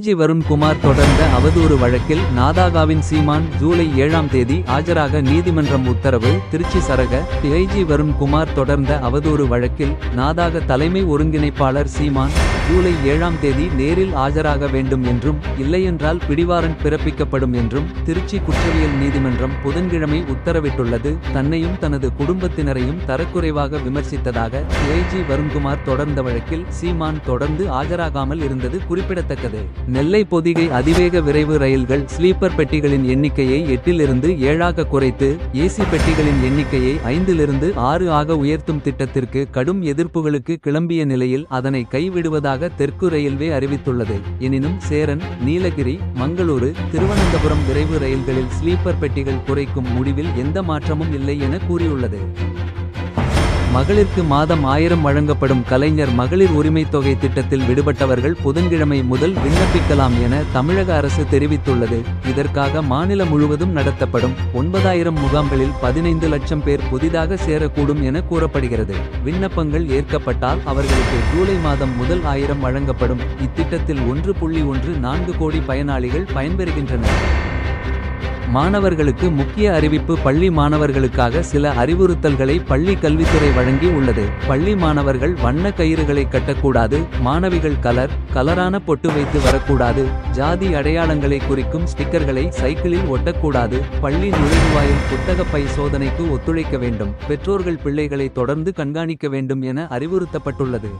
DIG Varun Kumar தொடர்ந்த அவதூறு வழக்கில் நாதாகாவின் சீமான் ஜூலை ஏழாம் தேதி ஆஜராக நீதிமன்றம் உத்தரவு திருச்சி சரக டிஐஜி வருண்குமார் தொடர்ந்த அவதூறு வழக்கில் நாதாக தலைமை ஒருங்கிணைப்பாளர் சீமான் ஜூலை ஏழாம் தேதி நேரில் ஆஜராக வேண்டும் என்றும் இல்லையென்றால் பிடிவாரண்ட் பிறப்பிக்கப்படும் என்றும் திருச்சி குற்றவியல் நீதிமன்றம் புதன்கிழமை உத்தரவிட்டுள்ளது. தன்னையும் தனது குடும்பத்தினரையும் தரக்குறைவாக விமர்சித்ததாக டிஐஜி வருண்குமார் தொடர்ந்த வழக்கில் சீமான் தொடர்ந்து ஆஜராகாமல் இருந்தது குறிப்பிடத்தக்கது. நெல்லை பொதிகை அதிவேக விரைவு ரயில்கள் ஸ்லீப்பர் பெட்டிகளின் எண்ணிக்கையை எட்டிலிருந்து ஏழாக குறைத்து ஏசி பெட்டிகளின் எண்ணிக்கையை ஐந்திலிருந்து ஆறு ஆக உயர்த்தும் திட்டத்திற்கு கடும் எதிர்ப்புகளுக்கு கிளம்பிய நிலையில் அதனை கைவிடுவதாக தெற்கு ரயில்வே அறிவித்துள்ளது. எனினும் சேரன் நீலகிரி மங்களூரு திருவனந்தபுரம் விரைவு ரயில்களில் ஸ்லீப்பர் பெட்டிகள் குறைக்கும் முடிவில் எந்த மாற்றமும் இல்லை என கூறியுள்ளது. மகளிருக்கு மாதம் ஆயிரம் வழங்கப்படும் கலைஞர் மகளிர் உரிமைத் தொகை திட்டத்தில் விடுபட்டவர்கள் புதன்கிழமை முதல் விண்ணப்பிக்கலாம் என தமிழக அரசு தெரிவித்துள்ளது. இதற்காக மாநிலம் முழுவதும் நடத்தப்படும் ஒன்பதாயிரம் முகாம்களில் பதினைந்து லட்சம் பேர் புதிதாக சேரக்கூடும் என கூறப்படுகிறது. விண்ணப்பங்கள் ஏற்கப்பட்டால் அவர்களுக்கு ஜூலை மாதம் முதல் ஆயிரம் வழங்கப்படும். இத்திட்டத்தில் ஒன்று புள்ளி ஒன்று நான்கு கோடி பயனாளிகள் பயன்பெறுகின்றனர். மாணவர்களுக்கு முக்கிய அறிவிப்பு பள்ளி மாணவர்களுக்காக சில அறிவுறுத்தல்களை பள்ளி கல்வித்துறை வழங்கி உள்ளது. பள்ளி மாணவர்கள் வண்ண கயிறுகளை கட்டக்கூடாது மாணவிகள் கலர் கலரான பொட்டு வைத்து வரக்கூடாது ஜாதி அடையாளங்களை குறிக்கும் ஸ்டிக்கர்களை சைக்கிளில் ஒட்டக்கூடாது பள்ளி நுழைவுவாயில் புத்தகப்பை சோதனைக்கு ஒத்துழைக்க வேண்டும் பெற்றோர்கள் பிள்ளைகளை தொடர்ந்து கண்காணிக்க வேண்டும் என அறிவுறுத்தப்பட்டுள்ளது.